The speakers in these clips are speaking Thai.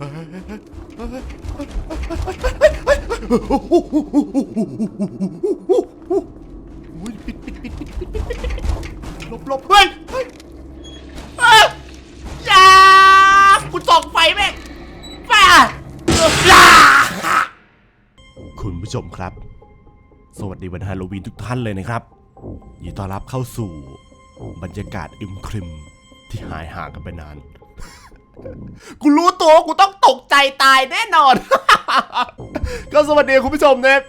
ปิดปิดปิดปิดปิดปิดปิดหลบหลบเฮ้ยเฮ้ยอย่าคุส่องไฟแม่งไปอ่าคุณผู้ชมครับ สวัสดีวันฮาโลวีนทุกท่านเลยนะครับยินต้อนรับเข้าสู่บรรยากาศอึมครึมที่หายห่างกันไปนาน กูรู้ตัวกูต้องตกใจตายแน่นอน ก็สวัสดีคุณผู้ชมนะครับ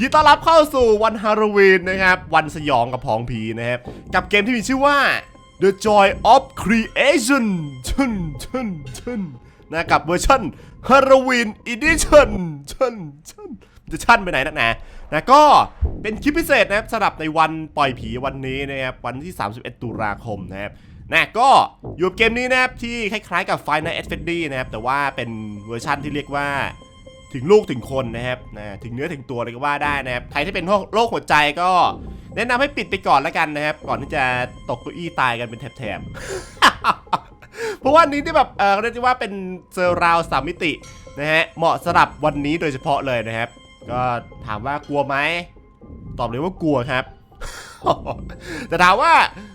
ยินดีต้อนรับเข้าสู่วันฮาโลวีนนะครับ วันสยองกับพองผีนะครับ กับเกมที่มีชื่อว่า The Joy of Creation ชุนชุนชุนนะกับเวอร์ชัน Halloween Edition ชุนชุนจะชั่นไปไหนนักหนานะก็เป็นคลิปพิเศษนะครับสำหรับในวันปล่อยผีวันนี้นะครับ วันที่ 31 ตุลาคมนะครับ นะก็อยู่เกมนี้นะครับที่คล้ายๆกับ Final Fantasy นะครับแต่ว่าเป็นเวอร์ชั่นที่เรียกว่าถึงลูกถึงคนนะครับนะถึงเนื้อถึงตัวเลยก็ว่าได้นะครับใครที่เป็นโรคหัวใจก็แนะนำให้ปิดไปก่อนแล้วกันนะครับ ก่อนที่จะตกเก้าอี้ตายกันเป็นแถบๆ เพราะว่านี้ที่แบบเออเรียกว่าเป็นเซอร์ราวสามมิตินะฮะเหมาะสำหรับวันนี้โดยเฉพาะเลยนะครับ ก็ถามว่ากลัวไหมตอบเลยว่ากลัวครับ แต่ถามว่า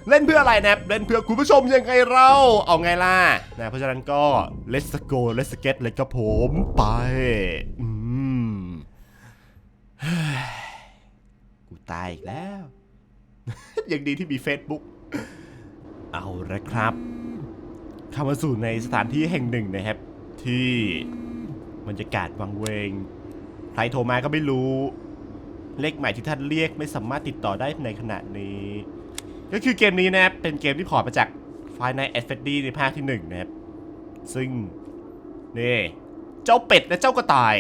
เล่นเพื่ออะไรนะเล่นเพื่อคุณผู้ชมยังไงเราเอาไงล่ะนะเพราะฉะนั้นก็ let's go let's get เลยครับผมไปอืมเฮ้กูตายอีกแล้ว ยังดีที่มี Facebook เอาละครับเข้ามาสู่ในสถานที่แห่งหนึ่งนะครับ ที่บรรยากาศวังเวง ใครโทรมาก็ไม่รู้ เลขใหม่ที่ท่านเรียกไม่สามารถติดต่อได้ในขณะนี้ ก็คือเกมนี้นะครับเป็นเกมที่พอร์ตมาจาก Final f a n t a s ในภาคที่หนึ่งนะครับ ซึ่งนี่เจ้าเป็ดและเจ้ากระต่าย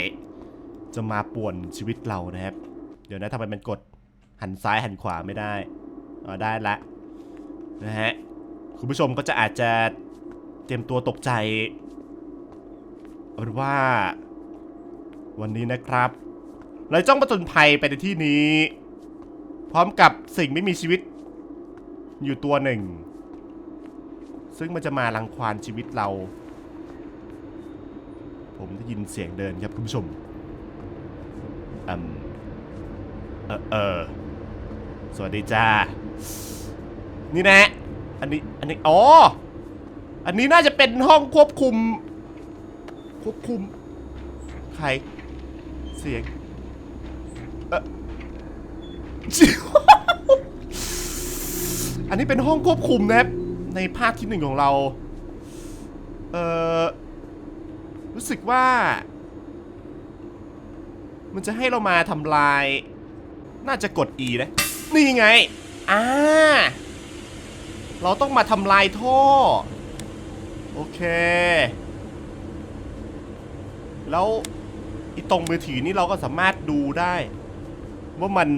จะมาป่วนชีวิตเรานะครับ เดี๋ยวนะทำไมมันกดหันซ้ายหันขวาไม่ได้อ๋อได้ละนะฮะคุณผู้ชมก็จะอาจจะเตรียมตัวตกใจเอาเป็นว่า วันนี้นะครับ เราจ้องประจนภัยไปในที่นี้ พร้อมกับสิ่งไม่มีชีวิต อยู่ตัวหนึ่ง ซึ่งมันจะมารังควานชีวิตเรา ผมได้ยินเสียงเดินครับคุณผู้ชมอืมเออเออสวัสดีจ้า นี่นะ อันนี้ อันนี้ อ๋อ อันนี้น่าจะเป็นห้องควบคุม ควบคุม ใคร เสียง อันนี้เป็นห้องควบคุมนะครับ ในภาคที่หนึ่งของเรา เออรู้สึกว่า มันจะให้เรามาทำลาย น่าจะกด E นะ นี่ไง อ่า เราต้องมาทำลายท่อ โอเค แล้วอีตรงมือถือนี่เราก็สามารถดูได้ ว่ามัน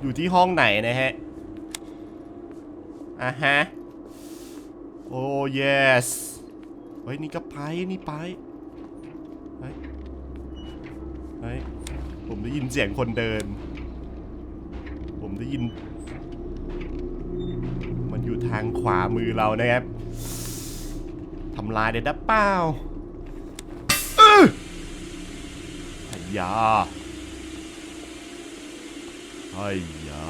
อยู่ที่ห้องไหนนะฮะ อะฮะ โอ้ yes เฮ้ย นี่ก็ไปนี่ไปเฮ้ยเฮ้ย ผมได้ยินเสียงคนเดิน ผมได้ยิน มันอยู่ทางขวามือเรานะครับทำลายเด็ดดับเปล่าอื้อไอ้ยา ไอ้ยา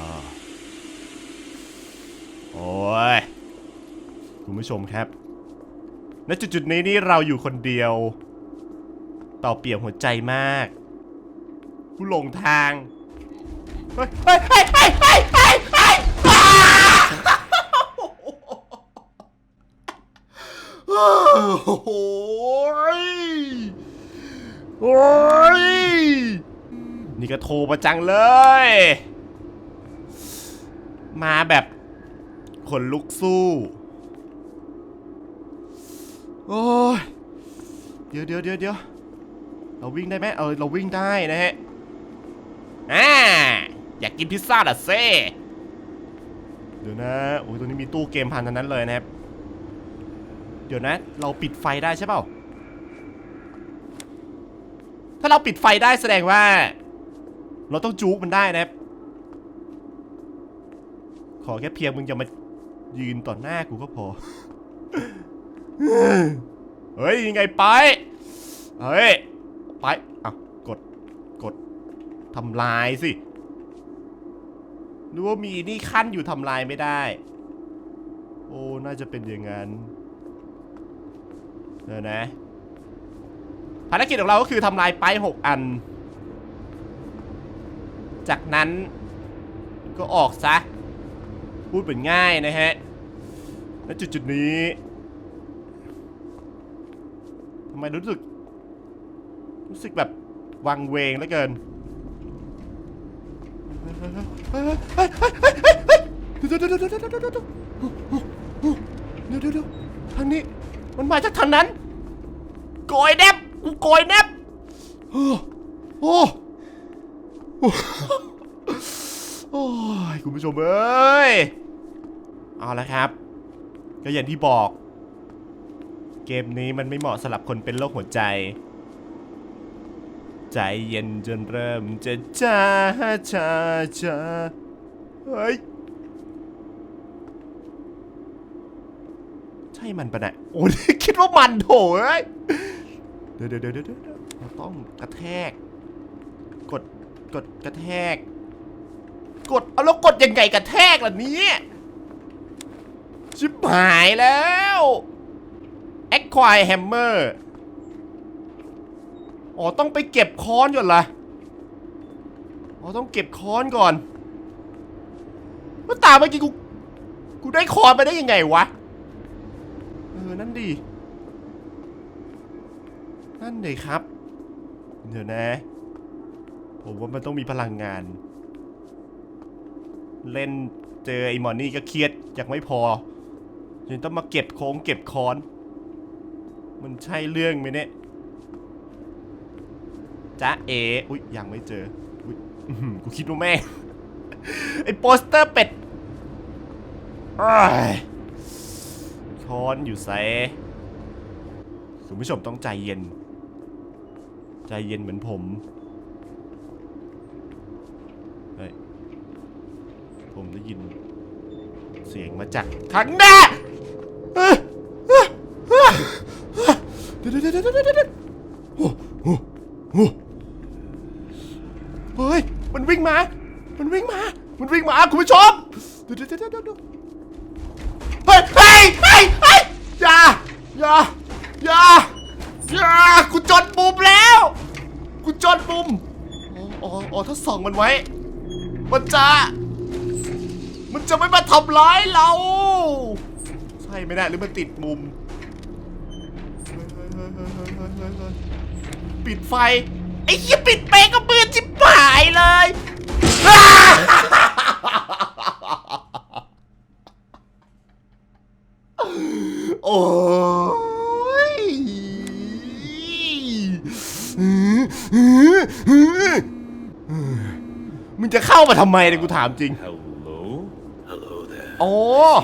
โอ้ย คุณผู้ชมครับ ณ จุดๆนี้นี่เราอยู่คนเดียว เป่าเปี่ยมหัวใจมาก ผู้หลงทาง เฮ้ยเฮ้ยเฮ้ยเฮ้ยเฮ้ยเฮ้ยเฮ้ยโอ้ยโอ้ยนี่ก็โทรมาจังเลย มาแบบขนลุกสู้ โอ้ย เดี๋ยวเดี๋ยวเดี๋ยวเดี๋ยวเราวิ่งได้ไหมเออเราวิ่งได้นะฮะ อ่า อยากกินพิซซ่าล่ะเซ่ เดี๋ยวนะ โอ้ยตรงนี้มีตู้เกมพันทั้งนั้นเลยนะครับ เดี๋ยวนะ เราปิดไฟได้ใช่เปล่า ถ้าเราปิดไฟได้แสดงว่า เราต้องจู๊กมันได้นะครับ ขอแค่เพียงมึงอย่ามายืนต่อหน้ากูก็พอ เฮ้ยยังไงไป เฮ้ย ไปอะกด กดทำลายสิดูว่ามีนี่ขั้นอยู่ทำลายไม่ได้ โอ้ น่าจะเป็นอย่างนั้นเดี๋ยวนะ ภารกิจของเราก็คือทำลายไปหกอัน จากนั้นก็ออกซะ พูดเป็นง่ายนะฮะและจุดจุดนี้ทำไมรู้สึก รู้สึกแบบวังเวงเหลือเกินเฮ้ยเฮ้ยเฮ้ยเฮ้ยเฮ้ยเฮ้ยเฮ้ยเฮ้ยเฮ้ยเฮ้ยเฮ้ยเฮ้ยเฮ้ยดี๋ยวเดี๋ยวเดี๋ยวทางนี้มันมาจากทางนั้นโกยแนบกูโกยแนบโอ้โอ้ โอ้ยคุณผู้ชมเอ้ย เอาละครับ ก็อย่างที่บอก เกมนี้มันไม่เหมาะสำหรับคนเป็นโรคหัวใจ ใจเย็นจนเริ่มจะจ้าจ้าจ้าเฮ้ย ใช่มันปะเนี่ยโอ้ยคิดว่ามันโถเอ้ยเดี๋ยวเดี๋ยวเดี๋ยวเดี๋ยวเดี๋ยวเราต้องกระแทก กด กดกระแทก กด เอาแล้วกดยังไงกระแทกล่ะเนี่ยชิบหายแล้ว Acquire Hammer อ๋อต้องไปเก็บค้อนก่อนละอ๋อต้องเก็บค้อนก่อนเมื่อตามเมื่อกี้กู กูได้ค้อนไปได้ยังไงวะ เออ นั่นดี นั่นเลยครับ เดี๋ยวนะ ผมว่ามันต้องมีพลังงาน เล่นเจอไอ้หมอนี่ก็เครียดยังไม่พอยังต้องมาเก็บโค้งเก็บค้อน มันใช่เรื่องไหมเนี่ยจ้าเออุ้ยยังไม่เจออุ้ยกูคิดว่าแม่ ไอ้โปสเตอร์เป็ดอ้ายค้อนอยู่ไซคุณผู้ชมต้องใจเย็น ใจเย็นเหมือนผม เฮ้ย ผมได้ยิน เสียงมาจากข้างหน้าเอ้ยเอ้ยเอ้ยเดี๋ยวเดี๋ยวเดี๋ยวเดี๋ยวโอ้โหโอ้เฮ้ย มันวิ่งมา มันวิ่งมา มันวิ่งมาคุณผู้ชมเดี๋ยวเดี๋ยวเดี๋ยวเฮ้ยเฮ้ยเฮ้ยเฮ้ยอย่าอย่าอย่าอย่ากูจนมุมแล้วกูจนมุมอ๋ออ๋อถ้าส่องมันไว้ มันจะ มันจะไม่มาทำร้ายเรา ใช่ไม่ได้หรือมันติดมุม ปิดไฟ ไอ้ยี่ปิดเป๊กก็มืดจิบหายเลยโอ้ยมึงจะเข้ามาทำไมเนี่ยกูถามจริง โอ้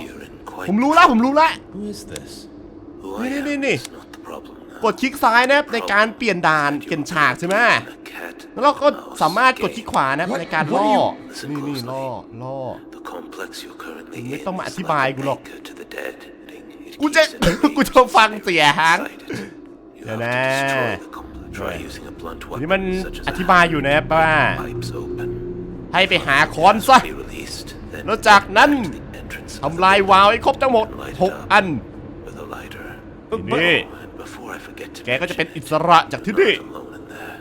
You're in ผม quite. รู้แล้วผมรู้แล้ว Who is this? Who Nee, I nee, am nee, nee. is not the problem now. กดคลิกซ้ายนะครับในการเปลี่ยนด่านเปลี่ยนฉากใช่ไหม A cat, แล้วเราก็ mouse, สามารถกดคลิก game. ขวานะในการ What ล่อ are you- Listen นี่นี่ closely. ล่อล่อ The complex you're currently ไม่ in ต้องมา is อธิบาย like กู an หรอก anchor to the dead. It กูจะ keeps everything กูจะฟังเสียหาง inside it. You เดี๋ยว have นะ to destroy the complex. Try using a blunt นี่มัน weapon such as อ a ธิบายอยู่นะว่า pipes open. ให้ไปหาค้อนซะ Be released, then แล้วจากนั้น back to the entrance of the ทำลายวาล์วให้ครบทั้งหมด 6 อัน with a lighter. ทีนี้ And before I forget to แกก็จะเป็น mention อิสระจากที่นี่ it, alone in there.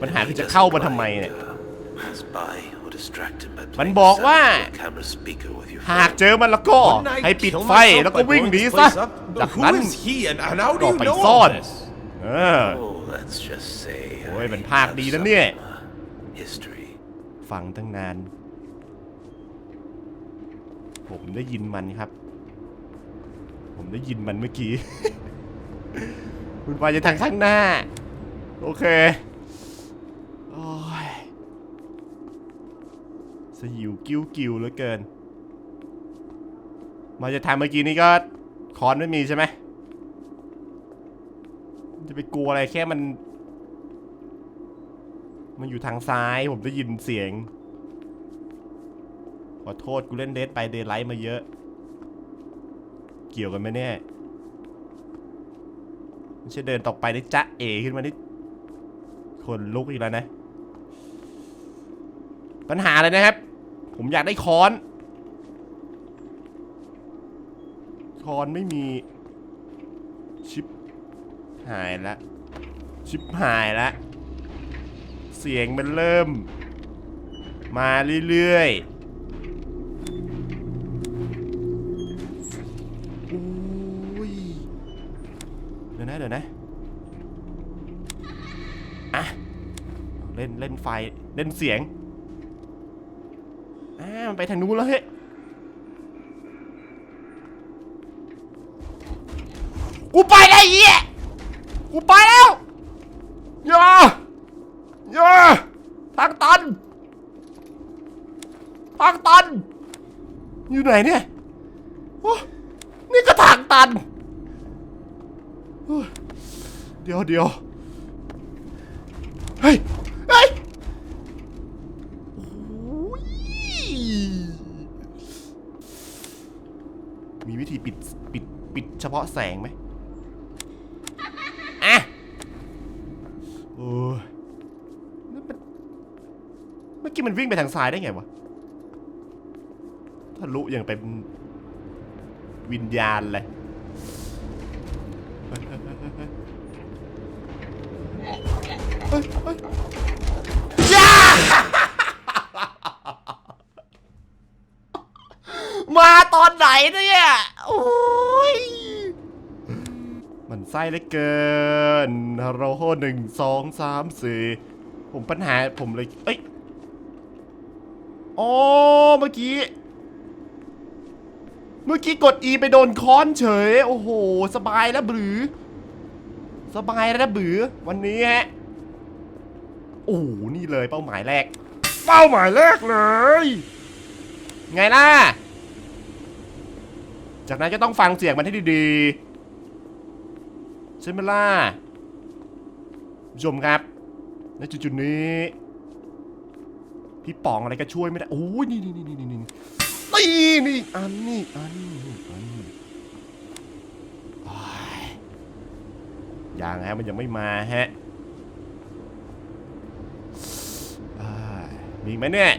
ปัญหาคือจะเข้ามาทำไมเนี่ย Pass by or distract him by มัน playing บอก sound ว่า through a camera speaker with your หาก phone. เจอมันแล้วก็ Wouldn't I ให้ปิด kill ไฟ myself แล้วก็ by วิ่ง blowing หนี this ซะ place up? จาก Who นั้น is he and, and how do ก็ you ไป know ซ่อ all น this? เออ Oh, let's just say โอ้ย I มันภาค have ดีนะ some, เนี่ย uh, history. ฟังตั้งนาน ผมได้ยินมันครับ ผมได้ยินมันเมื่อกี้มันไปจะทางข้างหน้า โอเคโอ้ยสยิวกิ้วกิ้วเหลือเกิน มาจะทำเมื่อกี้นี้ก็คอนไม่มีใช่ไหมจะไปกลัวอะไรแค่มัน มันอยู่ทางซ้ายผมได้ยินเสียง อโทษกูเล่นเด d ไปเด y ไลท์มาเยอะ เกี่ยวกันไหมเนี่ยไม่ใช่เดินต่อไปนี่จ๊ะเอขึ้นมานี่คนลุกอีกแล้วนะ ปัญหาเลยนะครับ ผมอยากได้ค้อน ค้อนไม่มีชิปหายละชิปหายละเสียงมันเริ่ม มาเรื่อยๆ ไฟเล่นเสียงอ่ามันไปทางนู้นแล้วเฮ้ยกูไปได้เหี้ยกูไปแล้วอย่าอย่าทางตันทางตัน อยู่ไหนเนี่ยโอ้นี่ก็ทางตัน เดี๋ยวเดี๋ยวเฮ้ยเฮ้ยโอ้ยมีวิ ธีปิดปิดปิดเฉพาะแสงไหมอะโอ้ยนั่นมันเมื่อกี้มันวิ่งไปทางซ้ายได้ไงวะทะลุอย่างเป็นวิญญาณเลยเฮ้ยเฮ้ยย่ามาตอนไหนเนี่ย โอ้ย มัน ไส้เหลือเกินฮัลโหลหนึ่งสองสามสี่ผมปัญหาผมเลย เอ้ยอ๋อเมื่อกี้ เมื่อกี้กด E ไปโดนค้อนเฉย โอ้โห สบายแล้วบือ สบายแล้วนะบือ วันนี้ฮะ โอ้โหนี่เลยเป้าหมายแรก เป้าหมายแรกเลย ไงล่ะ จากนั้นก็ต้องฟังเสียงมันให้ดีๆ ใช่ไหมล่ะผู้ชมครับในจุดๆนี้ พี่ป๋องอะไรก็ช่วยไม่ได้โอ้ยนี่นี่นี่นี่นี่นี่นี่อันนี่อันนี่อันโอ้ยยังฮะมันยังไม่มาฮะมีไหมเนี่ย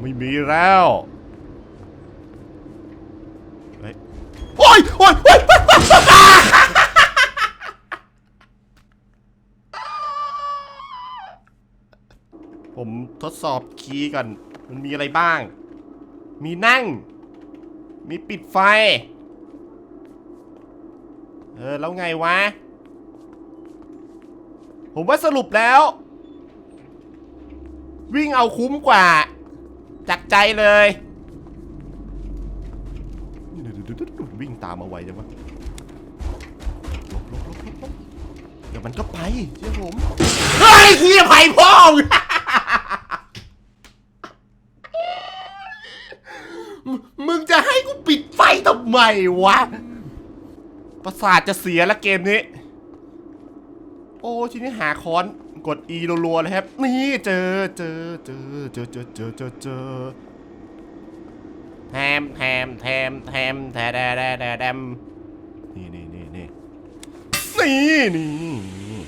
ไม่มีแล้วเฮ้ยโอ้ยโอ้ยโอ้ย ผมทดสอบคีย์ก่อน มันมีอะไรบ้าง มีนั่ง มีปิดไฟ เออ แล้วไงวะ ผมว่าสรุปแล้ว วิ่งเอาคุ้มกว่า จากใจเลย วิ่งตามเอาไว้จังวะเดี๋ยวมันก็ไปเชื่อผม เฮ้ยขี้ไผ่พ่อง มึงมึงจะให้กูปิดไฟ ทำไมวะ ประสาทจะเสียละเกมนี้ โอ้ทีนี้หาค้อนกด E รัวๆเลยครับ นี่เจอเจอเจอเจอเจอเจอเจอเจอแทมแทมแทมแทมแทแดแดแดแดมนี่นี่นี่นี่นี่นี่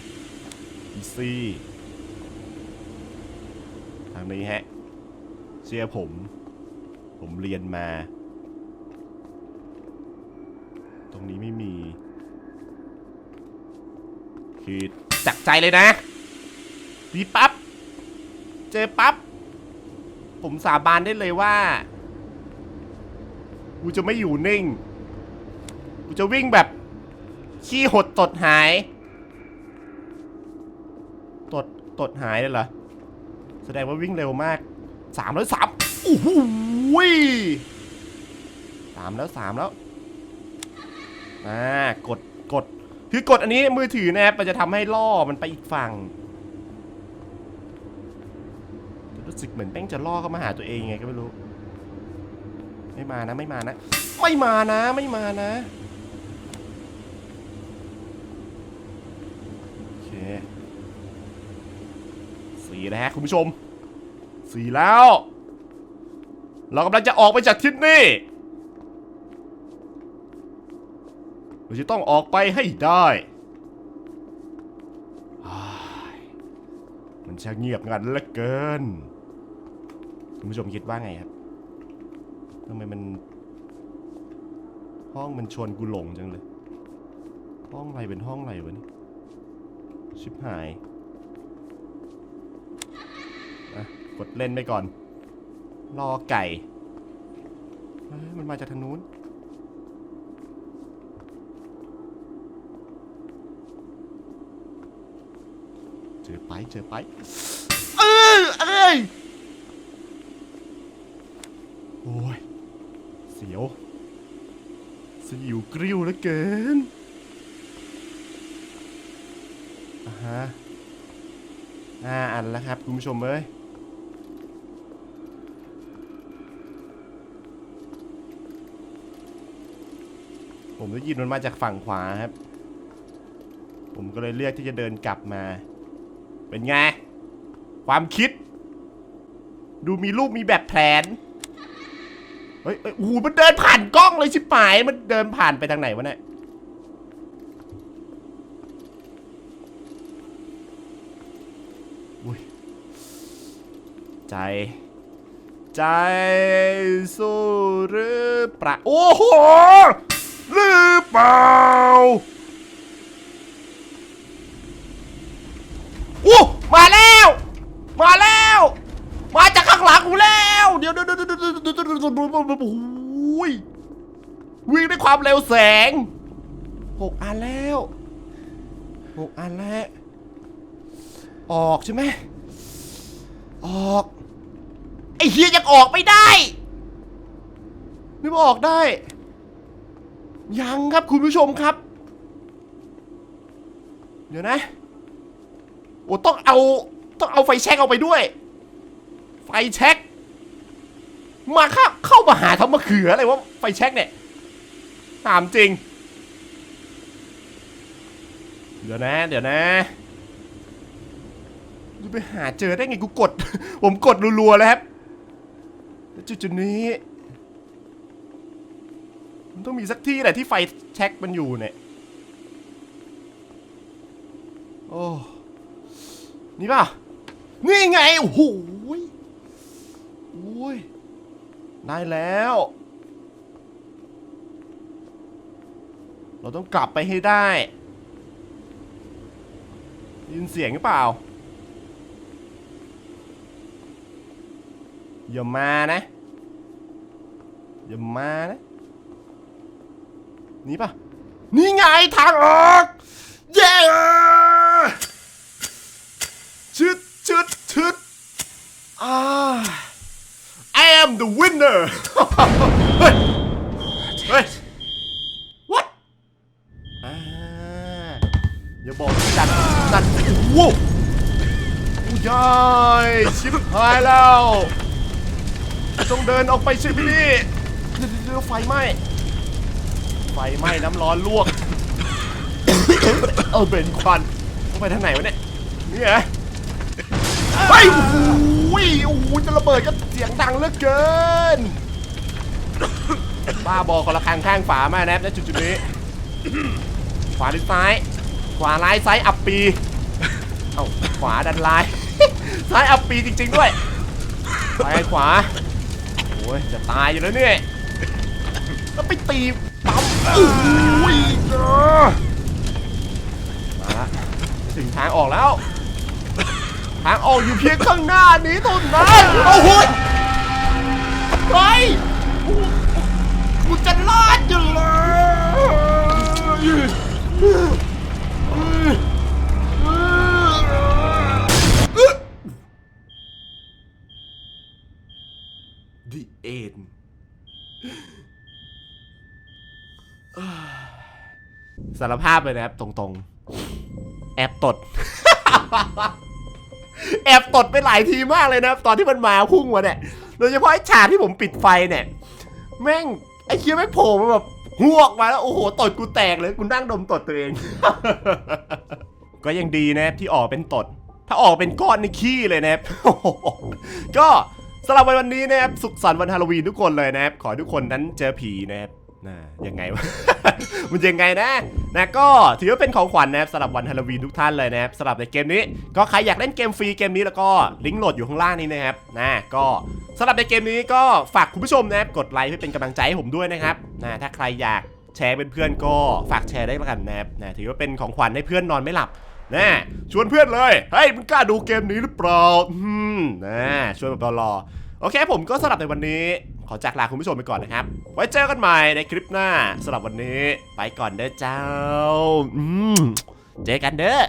อีซี่ทางนี้ฮะ เชื่อผม ผมเรียนมา รงนี้ไม่มีคือจักใจเลยนะดีปั๊บเจอปั๊บผมสาบานได้เลยว่า กูจะไม่อยู่นิ่ง กูจะวิ่งแบบ ขี้หดตดหาย ตด ตดหายเลยเหรอ แสดงว่าวิ่งเร็วมากสามแล้วสามโอ้โหยสามแล้วสามแล้ว อ่ากดกด คือกดอันนี้มือถือนะครับมันจะทำให้ล่อมันไปอีกฝั่งรู้สึกเหมือนแป้งจะล่อเข้ามาหาตัวเองไงก็ไม่รู้ ไม่มานะไม่มานะ ไม่มานะไม่มานะโอเคสี่แล้วฮะคุณผู้ชมสี่แล้ว เรากำลังจะออกไปจากที่นี่ เราจะต้องออกไปให้ได้ มันช่างเงียบงันเหลือเกิน คุณผู้ชมคิดว่าไงครับทำไมมัน ห้องมันชวนกูหลงจังเลย ห้องอะไรเป็นห้องอะไรวะนี่ชิบหายกดเล่นไปก่อน รอไก่ มันมาจากทางนู้น จอไปเจอไปเออเอ้ยโอ้ยเสียวสยิวกริ้วเหลือเกินอ่าฮะห้าอันแล้วครับ คุณผู้ชมเอ้ยผมได้ยินมันมาจากฝั่งขวาครับ ผมก็เลยเลือกที่จะเดินกลับมา เป็นไง ความคิด ดูมีรูปมีแบบแผน เฮ้ยโอ้โหมันเดินผ่านกล้องเลยชิบหาย มันเดินผ่านไปทางไหนวะเนี่ยอุ้ยใจ ใจสู้หรือเปล่าโอ้โหหรือเปล่า อู้ มาแล้ว มาแล้ว มาจากข้างหลังกูแล้ว เดี๋ยวเดี๋ยวเดี๋ยวเดี๋ยวเดี๋ยวเดี๋ยวเดี๋ยวเดี๋ยวโอ้ยวิ่งด้วยความเร็วแสงหกอันแล้วหกอันแล้ว ออกใช่ไหมออก ไอ้เฮียยังออกไม่ได้นึกว่าออกได้ ยังครับคุณผู้ชมครับ เดี๋ยวนะ อ้ต้องเอาต้องเอาไฟแช็กเอาไปด้วย ไฟแช็กมาเข้าเข้ามาหาทำมะเขืออะไรวะไฟแช็กเนี่ยถามจริง เดี๋ยวนะ เดี๋ยวนะจะไปหาเจอได้ไงกูกด ผมกดรัวๆแล้วครับแล้วจุดนี้มันต้องมีสักที่แหละที่ไฟแช็กมันอยู่เนี่ย โอ้ นี่ป่ะ นี่ไง โอ้โหยโอ้ย ได้แล้ว เราต้องกลับไปให้ได้ได้ ยินเสียงหรือเปล่า อย่ามานะ อย่ามานะ นี่ป่ะ นี่ไงทางออก เย้ ชึดชึดชึดอ่า I am the winner เฮ้ยเฮ้ย what อ่าอย่าบอกที่ดันดันโว้วอู้ยายชิบหายแล้วต้องเดินออกไปใช่ไหมนี่เดี๋ยวเดี๋ยวไฟไหม้ไฟไหม้น้ำร้อนลวก เออเป็นควันต้องไปทางไหนวะเนี่ยนี่ไงไปโอ้โห โอ้โหจะระเบิดก็เสียงดังเหลือเกิน บ้าบอคนละข้างข้างฝามานะครับณจุดนี้ ขวาหรือซ้าย ขวาร้ายซ้ายอับปี เอ้าขวาดันลาย ซ้ายอับปีจริง ๆ ด้วยไปขวาโอ้ยจะตายอยู่แล้วเนี่ยแล้วไปตีปั๊มโอ้ยเออมาละถึงทางออกแล้ว ทางออกอยู่เพียงข้างหน้านี้เท่านั้นโอ้โหยเฮ้ยกูกูจะรอดอยู่เลยดีเอ็นสารภาพเลยนะครับ ตรงๆ แอบตด แอบตดไปหลายทีมากเลยนะครับตอนที่มันมาพุ่งมาเนี่ยโดยเฉพาะไอ้ฉากที่ผมปิดไฟเนี่ย แม่งไอ้เคียแม่งโผล่มาแบบหวกมาแล้วโอ้โหตดกูแตกเลยกูนั่งดมตดตัวเอง ก็ยังดีนะครับที่ออกเป็นตด ถ้าออกเป็นก้อนนี่ขี้เลยนะครับก็สำหรับวันนี้นะครับสุขสันต์วันฮาโลวีนทุกคนเลยนะครับขอให้ทุกคนนั้นเจอผีนะครับ นะยังไงวะ มันยังไงนะนะก็ถือว่าเป็นของขวัญนะครับสำหรับวันฮาโลวีนทุกท่านเลยนะครับสำหรับในเกมนี้ก็ใครอยากเล่นเกมฟรีเกมนี้แล้วก็ลิงก์โหลดอยู่ข้างล่างนี้นะครับนะก็สำหรับในเกมนี้ก็ฝากคุณผู้ชมนะครับกดไลค์เพื่อเป็นกำลังใจให้ผมด้วยนะครับนะถ้าใครอยากแชร์เป็นเพื่อนก็ฝากแชร์ได้ล้วกันนะครับนะถือว่าเป็นของขวัญให้เพื่อนนอนไม่หลับนะชวนเพื่อนเลยเฮ้ยมึงกล้าดูเกมนี้หรือเปล่าอืมนะชวนแบบรอโอเคผมก็สำหรับในวันนี้ ขอจากลาคุณผู้ชมไปก่อนนะครับ ไว้เจอกันใหม่ในคลิปหน้าสำหรับวันนี้ ไปก่อนเด้อเจ้าเจอกันเด้อ